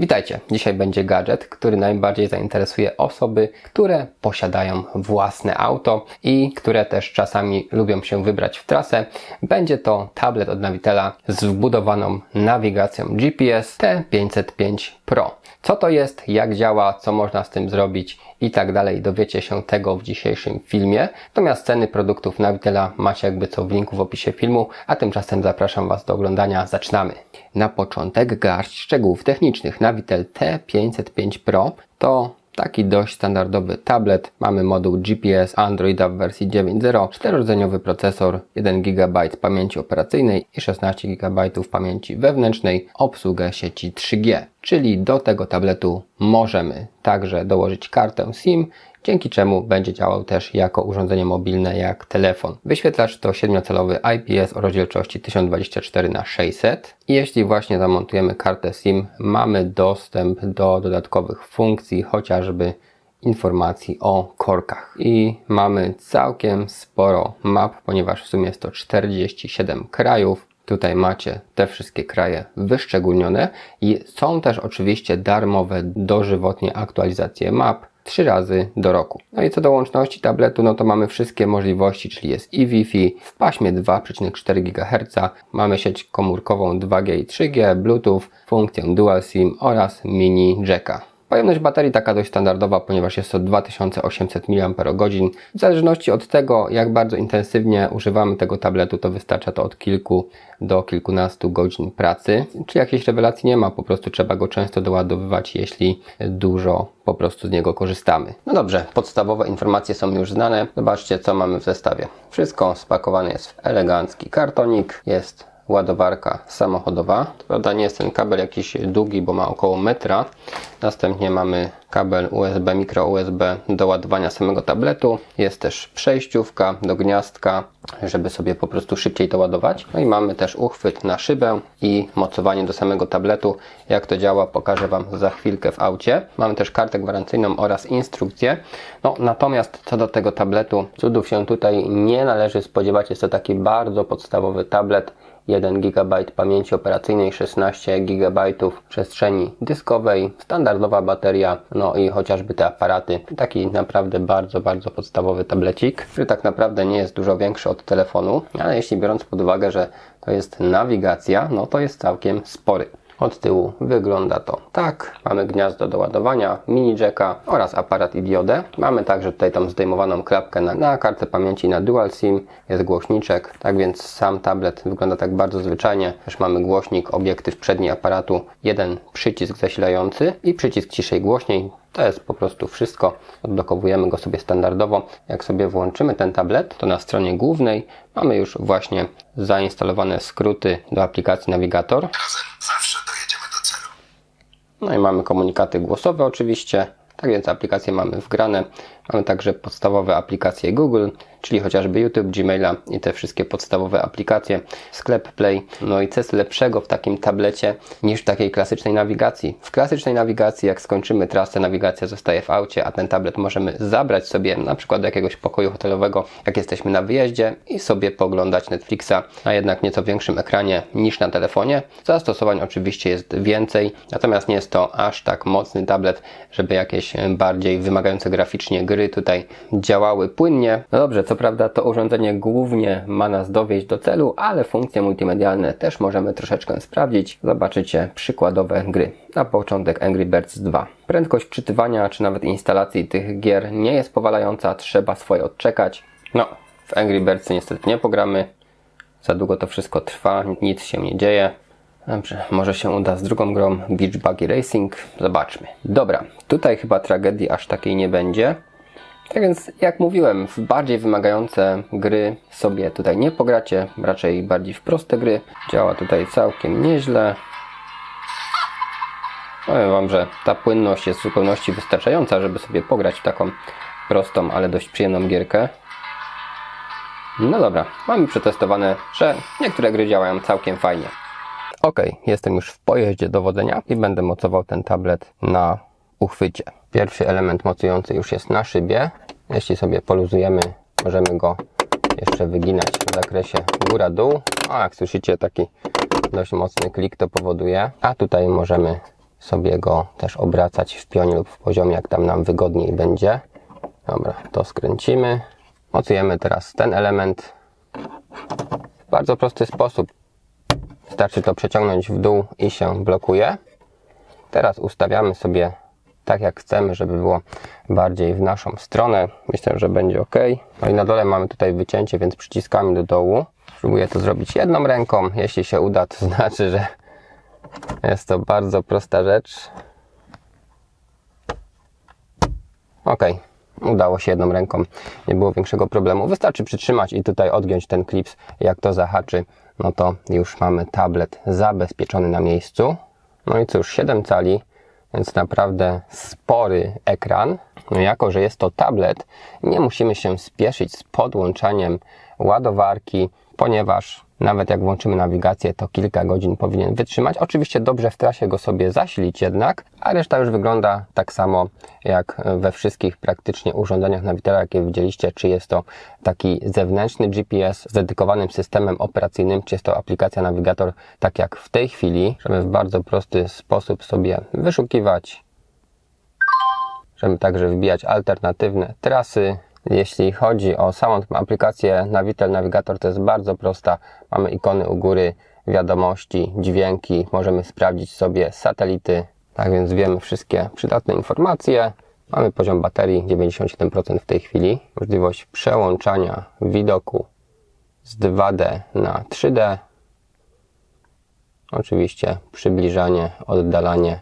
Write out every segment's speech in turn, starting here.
Witajcie. Dzisiaj będzie gadżet, który najbardziej zainteresuje osoby, które posiadają własne auto i które też czasami lubią się wybrać w trasę. Będzie to tablet od Navitela z wbudowaną nawigacją GPS T505 Pro. Co to jest, jak działa, co można z tym zrobić i tak dalej, dowiecie się tego w dzisiejszym filmie. Natomiast ceny produktów Navitela macie jakby co w linku w opisie filmu, a tymczasem zapraszam Was do oglądania. Zaczynamy. Na początek garść szczegółów technicznych. Navitel T505 Pro to taki dość standardowy tablet. Mamy moduł GPS Androida w wersji 9.0, czterordzeniowy procesor, 1 GB pamięci operacyjnej i 16 GB pamięci wewnętrznej, obsługę sieci 3G. Czyli do tego tabletu możemy także dołożyć kartę SIM, dzięki czemu będzie działał też jako urządzenie mobilne jak telefon. Wyświetlacz to 7-calowy IPS o rozdzielczości 1024x600 i jeśli właśnie zamontujemy kartę SIM, mamy dostęp do dodatkowych funkcji, chociażby informacji o korkach. I mamy całkiem sporo map, ponieważ w sumie jest to 47 krajów. Tutaj macie te wszystkie kraje wyszczególnione i są też oczywiście darmowe dożywotnie aktualizacje map trzy razy do roku. No i co do łączności tabletu, no to mamy wszystkie możliwości, czyli jest i Wi-Fi w paśmie 2,4 GHz, mamy sieć komórkową 2G i 3G, Bluetooth, funkcję Dual SIM oraz mini jacka. Pojemność baterii taka dość standardowa, ponieważ jest to 2800 mAh. W zależności od tego, jak bardzo intensywnie używamy tego tabletu, to wystarcza to od kilku do kilkunastu godzin pracy. Czy jakiejś rewelacji nie ma, po prostu trzeba go często doładowywać, jeśli dużo po prostu z niego korzystamy. No dobrze, podstawowe informacje są już znane. Zobaczcie, co mamy w zestawie. Wszystko spakowane jest w elegancki kartonik. Jest ładowarka samochodowa. To prawda nie jest ten kabel jakiś długi, bo ma około metra. Następnie mamy kabel USB, mikro USB do ładowania samego tabletu. Jest też przejściówka do gniazdka, żeby sobie po prostu szybciej to ładować. No i mamy też uchwyt na szybę i mocowanie do samego tabletu. Jak to działa pokażę Wam za chwilkę w aucie. Mamy też kartę gwarancyjną oraz instrukcję. No, natomiast co do tego tabletu, cudów się tutaj nie należy spodziewać. Jest to taki bardzo podstawowy tablet 1 GB pamięci operacyjnej, 16 GB przestrzeni dyskowej, standardowa bateria, no i chociażby te aparaty. Taki naprawdę bardzo, bardzo podstawowy tablecik, który tak naprawdę nie jest dużo większy od telefonu, ale jeśli biorąc pod uwagę, że to jest nawigacja, no to jest całkiem spory. Od tyłu wygląda to tak. Mamy gniazdo do ładowania, mini jacka oraz aparat i diodę. Mamy także tutaj tą zdejmowaną klapkę na, na kartę pamięci na dual SIM. Jest głośniczek, tak więc sam tablet wygląda tak bardzo zwyczajnie. Też mamy głośnik, obiektyw przedni aparatu, jeden przycisk zasilający i przycisk ciszej głośniej. To jest po prostu wszystko. Odblokowujemy go sobie standardowo. Jak sobie włączymy ten tablet, to na stronie głównej mamy już właśnie zainstalowane skróty do aplikacji Navigator. Zawsze. No i mamy komunikaty głosowe oczywiście. Tak więc aplikacje mamy wgrane. Mamy także podstawowe aplikacje Google, czyli chociażby YouTube, Gmaila i te wszystkie podstawowe aplikacje, sklep Play. No i co jest lepszego w takim tablecie niż w takiej klasycznej nawigacji? W klasycznej nawigacji, jak skończymy trasę, nawigacja zostaje w aucie, a ten tablet możemy zabrać sobie na przykład do jakiegoś pokoju hotelowego, jak jesteśmy na wyjeździe i sobie poglądać Netflixa na jednak nieco większym ekranie niż na telefonie. Zastosowań oczywiście jest więcej, natomiast nie jest to aż tak mocny tablet, żeby jakieś bardziej wymagające graficznie gry tutaj działały płynnie. No dobrze, co prawda to urządzenie głównie ma nas dowieść do celu, ale funkcje multimedialne też możemy troszeczkę sprawdzić. Zobaczycie przykładowe gry. Na początek Angry Birds 2. Prędkość wczytywania czy nawet instalacji tych gier nie jest powalająca, trzeba swoje odczekać. No, w Angry Birds niestety nie pogramy. Za długo to wszystko trwa, nic się nie dzieje. Dobrze, może się uda z drugą grą Beach Buggy Racing. Zobaczmy. Dobra, tutaj chyba tragedii aż takiej nie będzie. Tak więc, jak mówiłem, w bardziej wymagające gry sobie tutaj nie pogracie, raczej bardziej w proste gry. Działa tutaj całkiem nieźle. Powiem Wam, że ta płynność jest w zupełności wystarczająca, żeby sobie pograć w taką prostą, ale dość przyjemną gierkę. No dobra, mamy przetestowane, że niektóre gry działają całkiem fajnie. Ok, jestem już w pojeździe dowodzenia i będę mocował ten tablet na uchwycie. Pierwszy element mocujący już jest na szybie. Jeśli sobie poluzujemy, możemy go jeszcze wyginać w zakresie góra-dół. A jak słyszycie, taki dość mocny klik to powoduje. A tutaj możemy sobie go też obracać w pionie lub w poziomie, jak tam nam wygodniej będzie. Dobra, to skręcimy. Mocujemy teraz ten element w bardzo prosty sposób. Wystarczy to przeciągnąć w dół i się blokuje. Teraz ustawiamy sobie tak jak chcemy, żeby było bardziej w naszą stronę. Myślę, że będzie ok. No i na dole mamy tutaj wycięcie, więc przyciskamy do dołu. Spróbuję to zrobić jedną ręką. Jeśli się uda, to znaczy, że jest to bardzo prosta rzecz. Ok, udało się jedną ręką, nie było większego problemu. Wystarczy przytrzymać i tutaj odgiąć ten klips. Jak to zahaczy, no to już mamy tablet zabezpieczony na miejscu. No i cóż, 7 cali, więc naprawdę spory ekran. No jako, że jest to tablet, nie musimy się spieszyć z podłączaniem ładowarki, ponieważ nawet jak włączymy nawigację, to kilka godzin powinien wytrzymać. Oczywiście dobrze w trasie go sobie zasilić jednak, a reszta już wygląda tak samo jak we wszystkich praktycznie urządzeniach Navitela, jakie widzieliście, czy jest to taki zewnętrzny GPS z dedykowanym systemem operacyjnym, czy jest to aplikacja nawigator, tak jak w tej chwili, żeby w bardzo prosty sposób sobie wyszukiwać, żeby także wbijać alternatywne trasy, jeśli chodzi o samą aplikację Navitel Navigator, to jest bardzo prosta. Mamy ikony u góry, wiadomości, dźwięki, możemy sprawdzić sobie satelity. Tak więc wiemy wszystkie przydatne informacje. Mamy poziom baterii 97% w tej chwili. Możliwość przełączania widoku z 2D na 3D. Oczywiście przybliżanie, oddalanie,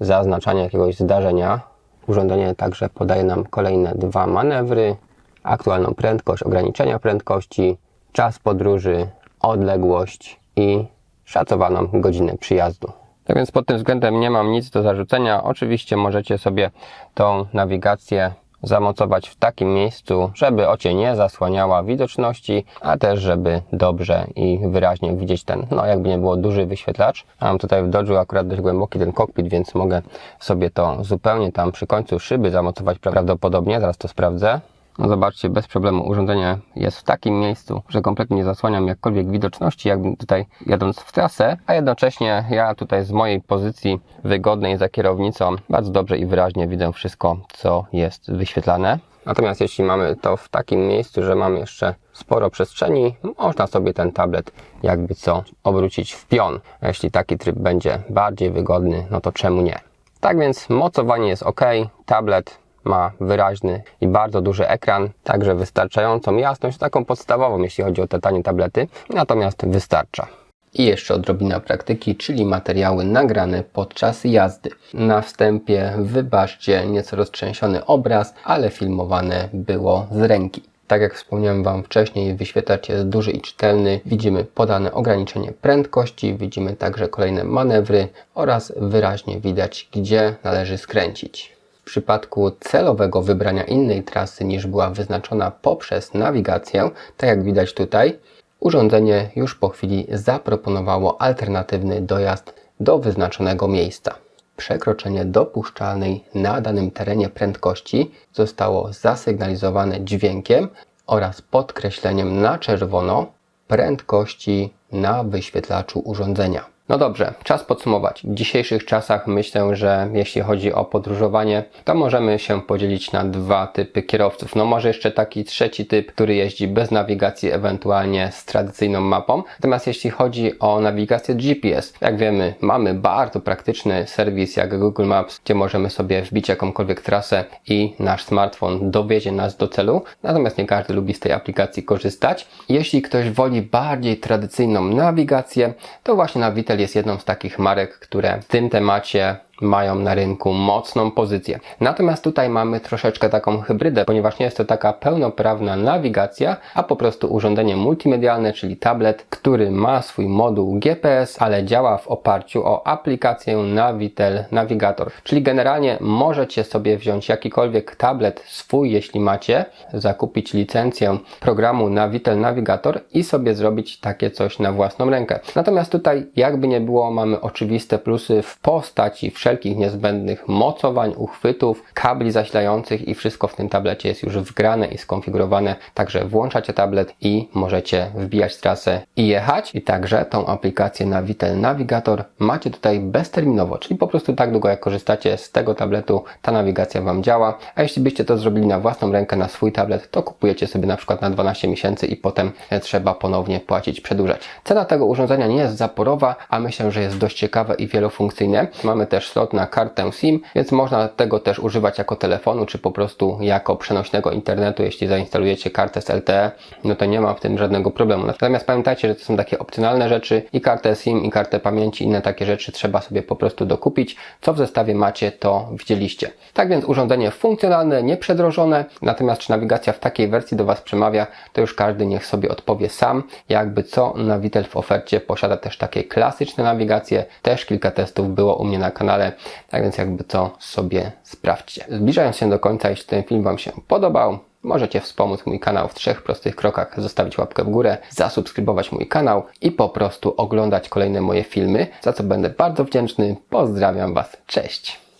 zaznaczanie jakiegoś zdarzenia. Urządzenie także podaje nam kolejne dwa manewry, aktualną prędkość, ograniczenia prędkości, czas podróży, odległość i szacowaną godzinę przyjazdu. Tak więc pod tym względem nie mam nic do zarzucenia. Oczywiście możecie sobie tą nawigację zamocować w takim miejscu, żeby ocie nie zasłaniała widoczności, a też żeby dobrze i wyraźnie widzieć ten, no jakby nie było duży wyświetlacz. Mam tutaj w Dodge'u akurat dość głęboki ten kokpit, więc mogę sobie to zupełnie tam przy końcu szyby zamocować prawdopodobnie, zaraz to sprawdzę. No zobaczcie, bez problemu urządzenie jest w takim miejscu, że kompletnie nie zasłaniam jakkolwiek widoczności, jakbym tutaj jadąc w trasę, a jednocześnie ja tutaj z mojej pozycji wygodnej za kierownicą bardzo dobrze i wyraźnie widzę wszystko, co jest wyświetlane. Natomiast jeśli mamy to w takim miejscu, że mamy jeszcze sporo przestrzeni, można sobie ten tablet jakby co obrócić w pion. A jeśli taki tryb będzie bardziej wygodny, no to czemu nie? Tak więc mocowanie jest ok, tablet ma wyraźny i bardzo duży ekran, także wystarczającą jasność, taką podstawową, jeśli chodzi o te tanie tablety, natomiast wystarcza. I jeszcze odrobina praktyki, czyli materiały nagrane podczas jazdy. Na wstępie wybaczcie nieco roztrzęsiony obraz, ale filmowane było z ręki. Tak jak wspomniałem Wam wcześniej, wyświetlacz jest duży i czytelny. Widzimy podane ograniczenie prędkości, widzimy także kolejne manewry oraz wyraźnie widać, gdzie należy skręcić. W przypadku celowego wybrania innej trasy niż była wyznaczona poprzez nawigację, tak jak widać tutaj, urządzenie już po chwili zaproponowało alternatywny dojazd do wyznaczonego miejsca. Przekroczenie dopuszczalnej na danym terenie prędkości zostało zasygnalizowane dźwiękiem oraz podkreśleniem na czerwono prędkości na wyświetlaczu urządzenia. No dobrze, czas podsumować. W dzisiejszych czasach myślę, że jeśli chodzi o podróżowanie, to możemy się podzielić na dwa typy kierowców. No może jeszcze taki trzeci typ, który jeździ bez nawigacji, ewentualnie z tradycyjną mapą. Natomiast jeśli chodzi o nawigację GPS, jak wiemy, mamy bardzo praktyczny serwis jak Google Maps, gdzie możemy sobie wbić jakąkolwiek trasę i nasz smartfon dowiezie nas do celu. Natomiast nie każdy lubi z tej aplikacji korzystać. Jeśli ktoś woli bardziej tradycyjną nawigację, to właśnie Navitel jest jedną z takich marek, które w tym temacie mają na rynku mocną pozycję. Natomiast tutaj mamy troszeczkę taką hybrydę, ponieważ nie jest to taka pełnoprawna nawigacja, a po prostu urządzenie multimedialne, czyli tablet, który ma swój moduł GPS, ale działa w oparciu o aplikację Navitel Navigator. Czyli generalnie możecie sobie wziąć jakikolwiek tablet swój, jeśli macie, zakupić licencję programu Navitel Navigator i sobie zrobić takie coś na własną rękę. Natomiast tutaj jakby nie było, mamy oczywiste plusy w postaci wszelkich wszelkich niezbędnych mocowań, uchwytów, kabli zasilających i wszystko w tym tablecie jest już wgrane i skonfigurowane. Także włączacie tablet i możecie wbijać trasę i jechać. I także tą aplikację Navitel Navigator macie tutaj bezterminowo, czyli po prostu tak długo jak korzystacie z tego tabletu, ta nawigacja Wam działa. A jeśli byście to zrobili na własną rękę, na swój tablet, to kupujecie sobie na przykład na 12 miesięcy i potem e, trzeba ponownie płacić, przedłużać. Cena tego urządzenia nie jest zaporowa, a myślę, że jest dość ciekawe i wielofunkcyjne. Mamy też slot na kartę SIM, więc można tego też używać jako telefonu, czy po prostu jako przenośnego internetu. Jeśli zainstalujecie kartę z LTE, no to nie ma w tym żadnego problemu. Natomiast pamiętajcie, że to są takie opcjonalne rzeczy i kartę SIM, i kartę pamięci, inne takie rzeczy trzeba sobie po prostu dokupić. Co w zestawie macie, to widzieliście. Tak więc urządzenie funkcjonalne, nieprzedrożone, natomiast czy nawigacja w takiej wersji do Was przemawia, to już każdy niech sobie odpowie sam. Jakby co, Navitel w ofercie posiada też takie klasyczne nawigacje, też kilka testów było u mnie na kanale, tak więc jakby co sobie sprawdźcie. Zbliżając się do końca, jeśli ten film Wam się podobał, Możecie wspomóc mój kanał w trzech prostych krokach, zostawić łapkę w górę, zasubskrybować mój kanał i po prostu oglądać kolejne moje filmy, za co będę bardzo wdzięczny. Pozdrawiam Was, cześć!